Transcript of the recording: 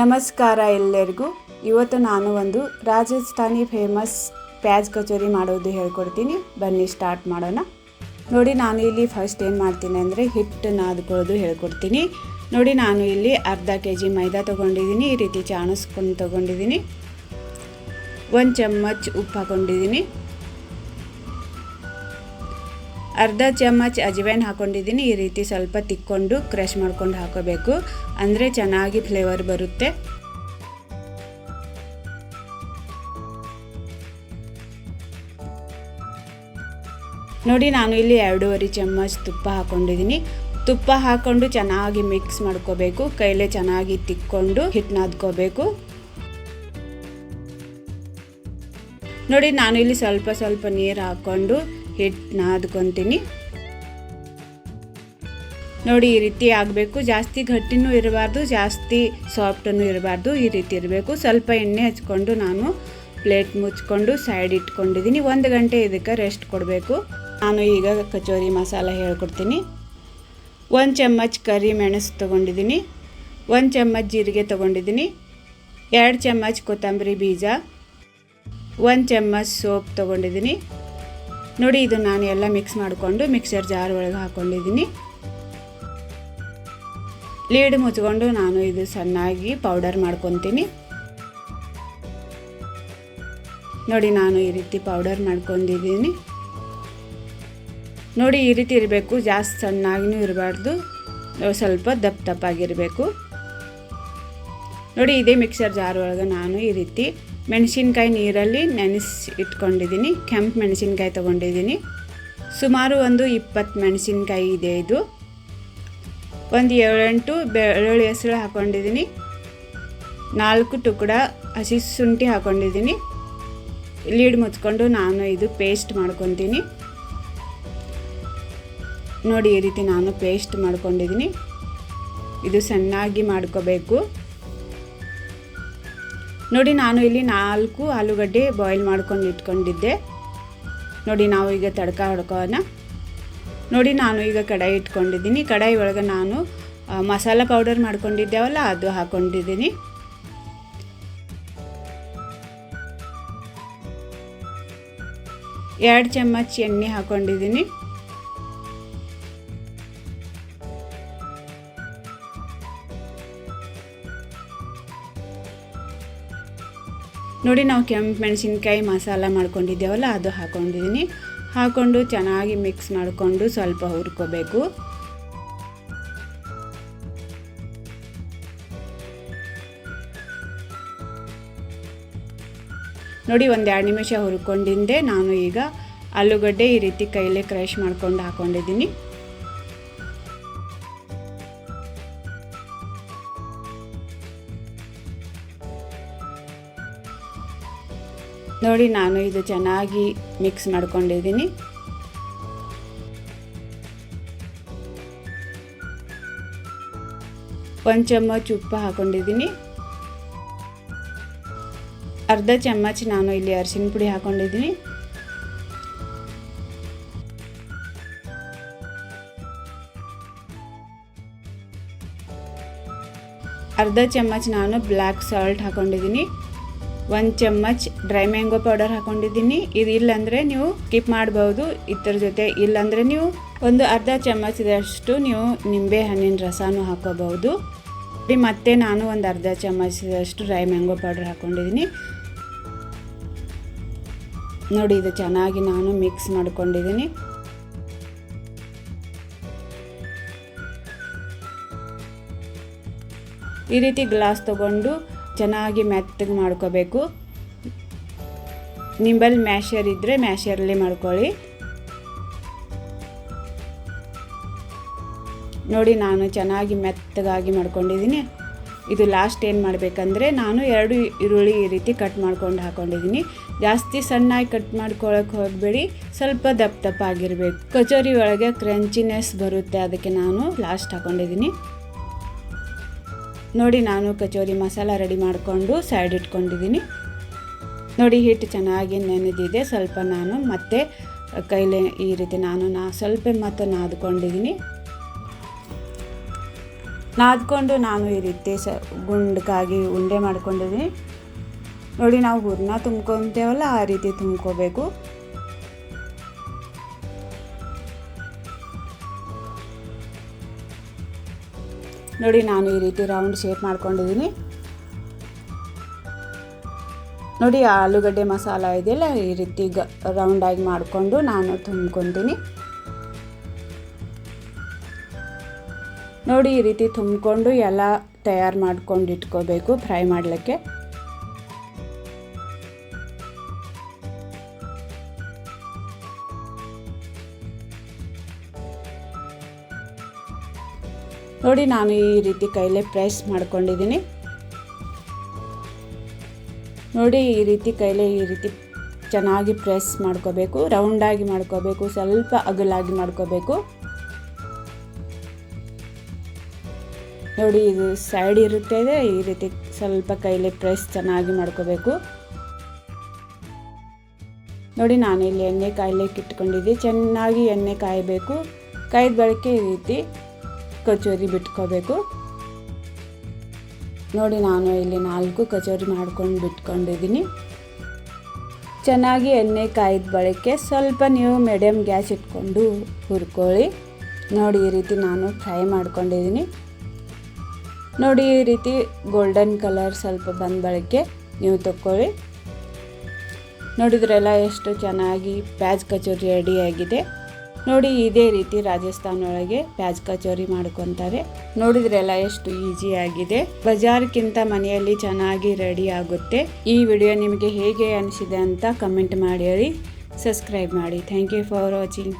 ನಮಸ್ಕಾರ ಎಲ್ಲರಿಗೂ. ಇವತ್ತು ನಾನು ಒಂದು ರಾಜಸ್ಥಾನಿ ಫೇಮಸ್ ಪ್ಯಾಜ್ ಕಚೋರಿ ಮಾಡೋದು ಹೇಳ್ಕೊಡ್ತೀನಿ. ಬನ್ನಿ ಸ್ಟಾರ್ಟ್ ಮಾಡೋಣ. ನೋಡಿ, ನಾನು ಇಲ್ಲಿ ಫಸ್ಟ್ ಏನು ಮಾಡ್ತೀನಿ ಅಂದರೆ ಹಿಟ್ಟು ನಾದ್ಕೊಳ್ಳೋದು ಹೇಳ್ಕೊಡ್ತೀನಿ. ನೋಡಿ, ನಾನು ಇಲ್ಲಿ ಅರ್ಧ ಕೆ ಜಿ ಮೈದಾ ತೊಗೊಂಡಿದ್ದೀನಿ. ಈ ರೀತಿ ಚಾಣಿಸ್ಕೊಂಡು ತೊಗೊಂಡಿದ್ದೀನಿ. ಒಂದು ಚಮ್ಮಚ್ ಉಪ್ಪು ಹಾಕೊಂಡಿದ್ದೀನಿ. ಅರ್ಧ ಚಮಚ ಅಜವೈನ್ ಹಾಕೊಂಡಿದ್ದೀನಿ. ಈ ರೀತಿ ಸ್ವಲ್ಪ ತಿಕ್ಕೊಂಡು ಕ್ರಷ್ ಮಾಡ್ಕೊಂಡು ಹಾಕೋಬೇಕು. ಅಂದರೆ ಚೆನ್ನಾಗಿ ಫ್ಲೇವರ್ ಬರುತ್ತೆ. ನೋಡಿ, ನಾನು ಇಲ್ಲಿ ಎರಡೂವರೆ ಚಮಚ ತುಪ್ಪ ಹಾಕೊಂಡಿದ್ದೀನಿ. ತುಪ್ಪ ಹಾಕ್ಕೊಂಡು ಚೆನ್ನಾಗಿ ಮಿಕ್ಸ್ ಮಾಡ್ಕೋಬೇಕು. ಕೈಲೇ ಚೆನ್ನಾಗಿ ತಿಕ್ಕೊಂಡು ಹಿಟ್ಟು ನಾದ್ಕೋಬೇಕು ನೋಡಿ, ನಾನು ಇಲ್ಲಿ ಸ್ವಲ್ಪ ಸ್ವಲ್ಪ ನೀರು ಹಾಕ್ಕೊಂಡು ಹಿಟ್ಟು ನಾದ್ಕೊತೀನಿ. ನೋಡಿ, ಈ ರೀತಿ ಆಗಬೇಕು. ಜಾಸ್ತಿ ಗಟ್ಟಿನೂ ಇರಬಾರ್ದು, ಜಾಸ್ತಿ ಸಾಫ್ಟನ್ನು ಇರಬಾರ್ದು. ಈ ರೀತಿ ಇರಬೇಕು. ಸ್ವಲ್ಪ ಎಣ್ಣೆ ಹಚ್ಕೊಂಡು ನಾನು ಪ್ಲೇಟ್ ಮುಚ್ಕೊಂಡು ಸೈಡ್ ಇಟ್ಕೊಂಡಿದ್ದೀನಿ. ಒಂದು ಗಂಟೆ ಇದಕ್ಕೆ ರೆಸ್ಟ್ ಕೊಡಬೇಕು. ನಾನು ಈಗ ಕಚೋರಿ ಮಸಾಲ ಹೇಳ್ಕೊಡ್ತೀನಿ. ಒಂದು ಚಮ್ಮಚ್ ಕರಿ ಮೆಣಸು ತೊಗೊಂಡಿದ್ದೀನಿ. ಒಂದು ಚಮ್ಮಚ್ ಜೀರಿಗೆ ತೊಗೊಂಡಿದ್ದೀನಿ. ಎರಡು ಚಮ್ಮಚ್ ಕೊತ್ತಂಬರಿ ಬೀಜ. ಒಂದು ಚಮ್ಮಚ್ ಸೋಪ್ ತೊಗೊಂಡಿದ್ದೀನಿ. ನೋಡಿ, ಇದು ನಾನು ಎಲ್ಲ ಮಿಕ್ಸ್ ಮಾಡಿಕೊಂಡು ಮಿಕ್ಸರ್ ಜಾರ್ ಒಳಗೆ ಹಾಕ್ಕೊಂಡಿದ್ದೀನಿ ಲೀಡ್ ಮುಚ್ಕೊಂಡು ನಾನು ಇದು ಸಣ್ಣಾಗಿ ಪೌಡರ್ ಮಾಡ್ಕೊತೀನಿ. ನೋಡಿ, ನಾನು ಈ ರೀತಿ ಪೌಡರ್ ಮಾಡ್ಕೊಂಡಿದ್ದೀನಿ. ನೋಡಿ, ಈ ರೀತಿ ಇರಬೇಕು. ಜಾಸ್ತಿ ಸಣ್ಣಾಗಿನೂ ಇರಬಾರ್ದು. ಸ್ವಲ್ಪ ದಪ್ಪ ದಪ್ಪಾಗಿರಬೇಕು. ನೋಡಿ, ಇದೇ ಮಿಕ್ಸರ್ ಜಾರ್ ಒಳಗೆ ನಾನು ಈ ರೀತಿ ಮೆಣಸಿನ್ಕಾಯಿ ನೀರಲ್ಲಿ ನೆನೆಸಿ ಇಟ್ಕೊಂಡಿದ್ದೀನಿ. ಕೆಂಪು ಮೆಣಸಿನ್ಕಾಯಿ ತೊಗೊಂಡಿದ್ದೀನಿ. ಸುಮಾರು ಒಂದು ಇಪ್ಪತ್ತು ಮೆಣಸಿನ್ಕಾಯಿ ಇದೆ ಇದು. ಒಂದು ಏಳೆಂಟು ಬೆಳ್ಳುಳ್ಳಿ ಹೆಸರು ಹಾಕ್ಕೊಂಡಿದ್ದೀನಿ ನಾಲ್ಕು ಟುಕಡ ಹಸಿ ಶುಂಠಿ ಹಾಕ್ಕೊಂಡಿದ್ದೀನಿ ಲೀಡ್ ಮುಚ್ಕೊಂಡು ನಾನು ಇದು ಪೇಸ್ಟ್ ಮಾಡ್ಕೊತೀನಿ. ನೋಡಿ ಈ ರೀತಿ ನಾನು ಪೇಸ್ಟ್ ಮಾಡ್ಕೊಂಡಿದ್ದೀನಿ. ಇದು ಸಣ್ಣಾಗಿ ಮಾಡ್ಕೋಬೇಕು. ನೋಡಿ, ನಾನು ಇಲ್ಲಿ ನಾಲ್ಕು ಆಲೂಗಡ್ಡೆ ಬಾಯ್ಲ್ ಮಾಡ್ಕೊಂಡು ಇಟ್ಕೊಂಡಿದ್ದೆ. ನೋಡಿ, ನಾವು ಈಗ ತಡ್ಕ ಹೊಡ್ಕೋಣ. ನೋಡಿ, ನಾನು ಈಗ ಕಡಾಯಿ ಇಟ್ಕೊಂಡಿದ್ದೀನಿ. ಕಡಾಯಿ ಒಳಗೆ ನಾನು ಮಸಾಲ ಪೌಡರ್ ಮಾಡ್ಕೊಂಡಿದ್ದೇವಲ್ಲ, ಅದು ಹಾಕ್ಕೊಂಡಿದ್ದೀನಿ ಎರಡು ಚಮಚ ಎಣ್ಣೆ ಹಾಕ್ಕೊಂಡಿದ್ದೀನಿ ನೋಡಿ ನಾವು ಕೆಂಪು ಮೆಣಸಿನ್ಕಾಯಿ ಮಸಾಲ ಮಾಡ್ಕೊಂಡಿದ್ದೇವಲ್ಲ, ಅದು ಹಾಕ್ಕೊಂಡಿದ್ದೀನಿ ಹಾಕ್ಕೊಂಡು ಚೆನ್ನಾಗಿ ಮಿಕ್ಸ್ ಮಾಡಿಕೊಂಡು ಸ್ವಲ್ಪ ಹುರ್ಕೋಬೇಕು. ನೋಡಿ ಒಂದು ಎರಡು ನಿಮಿಷ ಹುರ್ಕೊಂಡಿಂದೆ ನಾನು ಈಗ ಆಲೂಗಡ್ಡೆ ಈ ರೀತಿ ಕೈಲೇ ಕ್ರಶ್ ಮಾಡ್ಕೊಂಡು ಹಾಕ್ಕೊಂಡಿದ್ದೀನಿ ನೋಡಿ, ನಾನು ಇದು ಚೆನ್ನಾಗಿ ಮಿಕ್ಸ್ ಮಾಡ್ಕೊಂಡಿದ್ದೀನಿ. ಒಂದು ಚಮ್ಮಚ್ ಉಪ್ಪು ಹಾಕೊಂಡಿದ್ದೀನಿ. ಅರ್ಧ ಚಮಚ ನಾನು ಇಲ್ಲಿ ಅರಿಶಿನ ಪುಡಿ ಹಾಕೊಂಡಿದ್ದೀನಿ. ಅರ್ಧ ಚಮಚ ನಾನು ಬ್ಲ್ಯಾಕ್ ಸಾಲ್ಟ್ ಹಾಕೊಂಡಿದ್ದೀನಿ. ಒಂದು ಚಮ್ಮಚ್ ಡ್ರೈ ಮ್ಯಾಂಗೋ ಪೌಡರ್ ಹಾಕೊಂಡಿದ್ದೀನಿ. ಇದು ಇಲ್ಲಾಂದರೆ ನೀವು ಸ್ಕಿಪ್ ಮಾಡ್ಬೋದು ಇದ್ರ ಜೊತೆ ಇಲ್ಲಾಂದರೆ ನೀವು ಒಂದು ಅರ್ಧ ಚಮಚದಷ್ಟು ನೀವು ನಿಂಬೆ ಹಣ್ಣಿನ ರಸನೂ ಹಾಕೋಬಹುದು. ಮತ್ತೆ ನಾನು ಒಂದು ಅರ್ಧ ಚಮಚದಷ್ಟು ಡ್ರೈ ಮ್ಯಾಂಗೋ ಪೌಡರ್ ಹಾಕೊಂಡಿದ್ದೀನಿ. ನೋಡಿ, ಇದು ಚೆನ್ನಾಗಿ ನಾನು ಮಿಕ್ಸ್ ಮಾಡ್ಕೊಂಡಿದ್ದೀನಿ. ಈ ರೀತಿ ಗ್ಲಾಸ್ ತಗೊಂಡು ಚೆನ್ನಾಗಿ ಮೆತ್ತಗೆ ಮಾಡ್ಕೋಬೇಕು. ನಿಂಬಲ್ಲಿ ಮ್ಯಾಶರ್ ಇದ್ದರೆ ಮ್ಯಾಶರಲ್ಲಿ ಮಾಡ್ಕೊಳ್ಳಿ. ನೋಡಿ, ನಾನು ಚೆನ್ನಾಗಿ ಮೆತ್ತಗಾಗಿ ಮಾಡ್ಕೊಂಡಿದ್ದೀನಿ. ಇದು ಲಾಸ್ಟ್ ಏನು ಮಾಡಬೇಕಂದ್ರೆ, ನಾನು ಎರಡು ಈರುಳ್ಳಿ ಈ ರೀತಿ ಕಟ್ ಮಾಡ್ಕೊಂಡು ಹಾಕ್ಕೊಂಡಿದ್ದೀನಿ ಜಾಸ್ತಿ ಸಣ್ಣಾಗಿ ಕಟ್ ಮಾಡ್ಕೊಳಕ್ಕೆ ಹೋಗಬೇಡಿ. ಸ್ವಲ್ಪ ದಪ್ಪ ದಪ್ಪ ಆಗಿರಬೇಕು. ಕಚೋರಿ ಒಳಗೆ ಕ್ರಂಚಿನೆಸ್ ಬರುತ್ತೆ, ಅದಕ್ಕೆ ನಾನು ಲಾಸ್ಟ್ ಹಾಕ್ಕೊಂಡಿದ್ದೀನಿ ನೋಡಿ ನಾನು ಕಚೋರಿ ಮಸಾಲ ರೆಡಿ ಮಾಡಿಕೊಂಡು ಸೈಡ್ ಇಟ್ಕೊಂಡಿದ್ದೀನಿ. ನೋಡಿ ಹಿಟ್ಟು ಚೆನ್ನಾಗಿ ನೆನೆದಿದೆ. ಸ್ವಲ್ಪ ನಾನು ಮತ್ತೆ ಕೈಲೇ ಈ ರೀತಿ ನಾನು ನಾ ಸ್ವಲ್ಪ ಮತ್ತೆ ನಾದ್ಕೊಂಡಿದ್ದೀನಿ. ನಾದ್ಕೊಂಡು ನಾನು ಈ ರೀತಿ ಸ ಗುಂಡಕ್ಕಾಗಿ ಉಂಡೆ ಮಾಡ್ಕೊಂಡಿದ್ದೀನಿ. ನೋಡಿ ನಾವು ಹೂರಣ ತುಂಬ್ಕೊತೇವಲ್ಲ, ಆ ರೀತಿ ತುಂಬ್ಕೋಬೇಕು. ನೋಡಿ, ನಾನು ಈ ರೀತಿ ರೌಂಡ್ ಶೇಪ್ ಮಾಡ್ಕೊಂಡಿದ್ದೀನಿ. ನೋಡಿ ಆಲೂಗಡ್ಡೆ ಮಸಾಲ ಇದೆಯಲ್ಲ ಈ ರೀತಿ ಗ ರೌಂಡಾಗಿ ಮಾಡಿಕೊಂಡು ನಾನು ತುಂಬ್ಕೊತೀನಿ. ನೋಡಿ, ಈ ರೀತಿ ತುಂಬಿಕೊಂಡು ಎಲ್ಲ ತಯಾರು ಮಾಡ್ಕೊಂಡು ಇಟ್ಕೋಬೇಕು, ಫ್ರೈ ಮಾಡಲಿಕ್ಕೆ. ನೋಡಿ, ನಾನು ಈ ರೀತಿ ಕೈಲೇ ಪ್ರೆಸ್ ಮಾಡ್ಕೊಂಡಿದ್ದೀನಿ. ನೋಡಿ, ಈ ರೀತಿ ಕೈಲೇ ಈ ರೀತಿ ಚೆನ್ನಾಗಿ ಪ್ರೆಸ್ ಮಾಡ್ಕೋಬೇಕು ರೌಂಡಾಗಿ ಮಾಡ್ಕೋಬೇಕು, ಸ್ವಲ್ಪ ಅಗಲಾಗಿ ಮಾಡ್ಕೋಬೇಕು. ನೋಡಿ, ಇದು ಸೈಡ್ ಇರುತ್ತೆ ಈ ರೀತಿ ಸ್ವಲ್ಪ ಕೈಲಿ ಪ್ರೆಸ್ ಚೆನ್ನಾಗಿ ಮಾಡ್ಕೋಬೇಕು. ನೋಡಿ, ನಾನು ಇಲ್ಲಿ ಎಣ್ಣೆ ಕಾಯಿಲೆ ಇಟ್ಕೊಂಡಿದ್ದೆ ಚೆನ್ನಾಗಿ ಎಣ್ಣೆ ಕಾಯಬೇಕು. ಕಾಯ್ದ ಬಳಕೆ ಈ ರೀತಿ ಕಚೋರಿ ಬಿಟ್ಕೋಬೇಕು. ನೋಡಿ ನಾನು ಇಲ್ಲಿ ನಾಲ್ಕು ಕಚೋರಿ ಮಾಡ್ಕೊಂಡು ಬಿಟ್ಕೊಂಡಿದ್ದೀನಿ. ಚೆನ್ನಾಗಿ ಎಣ್ಣೆ ಕಾಯ್ದ ಬಳಕೆ ಸ್ವಲ್ಪ ನೀವು ಮೀಡಿಯಮ್ ಗ್ಯಾಸ್ ಇಟ್ಕೊಂಡು ಹುರ್ಕೊಳ್ಳಿ. ನೋಡಿ ಈ ರೀತಿ ನಾನು ಫ್ರೈ ಮಾಡ್ಕೊಂಡಿದ್ದೀನಿ. ನೋಡಿ ಈ ರೀತಿ ಗೋಲ್ಡನ್ ಕಲರ್ ಸ್ವಲ್ಪ ಬಂದ ಬಳಕೆ ನೀವು ತಕ್ಕೊಳ್ಳಿ. ನೋಡಿದ್ರೆಲ್ಲ ಎಷ್ಟು ಚೆನ್ನಾಗಿ ಪ್ಯಾಜ್ ಕಚೋರಿ ರೆಡಿಯಾಗಿದೆ ನೋಡಿ ಇದೇ ರೀತಿ ರಾಜಸ್ಥಾನ ಒಳಗೆ ಪ್ಯಾಜ್ ಕಚೋರಿ ಮಾಡ್ಕೊತಾರೆ. ನೋಡಿದ್ರೆಲ್ಲ ಎಷ್ಟು ಈಜಿ ಆಗಿದೆ. ಬಜಾರ್ಕ್ಕಿಂತ ಮನೆಯಲ್ಲಿ ಚೆನ್ನಾಗಿ ರೆಡಿ ಆಗುತ್ತೆ. ಈ ವಿಡಿಯೋ ನಿಮಗೆ ಹೇಗೆ ಅನಿಸಿದೆ ಅಂತ ಕಮೆಂಟ್ ಮಾಡಿ, ಸಬ್ಸ್ಕ್ರೈಬ್ ಮಾಡಿ. Thank you for watching.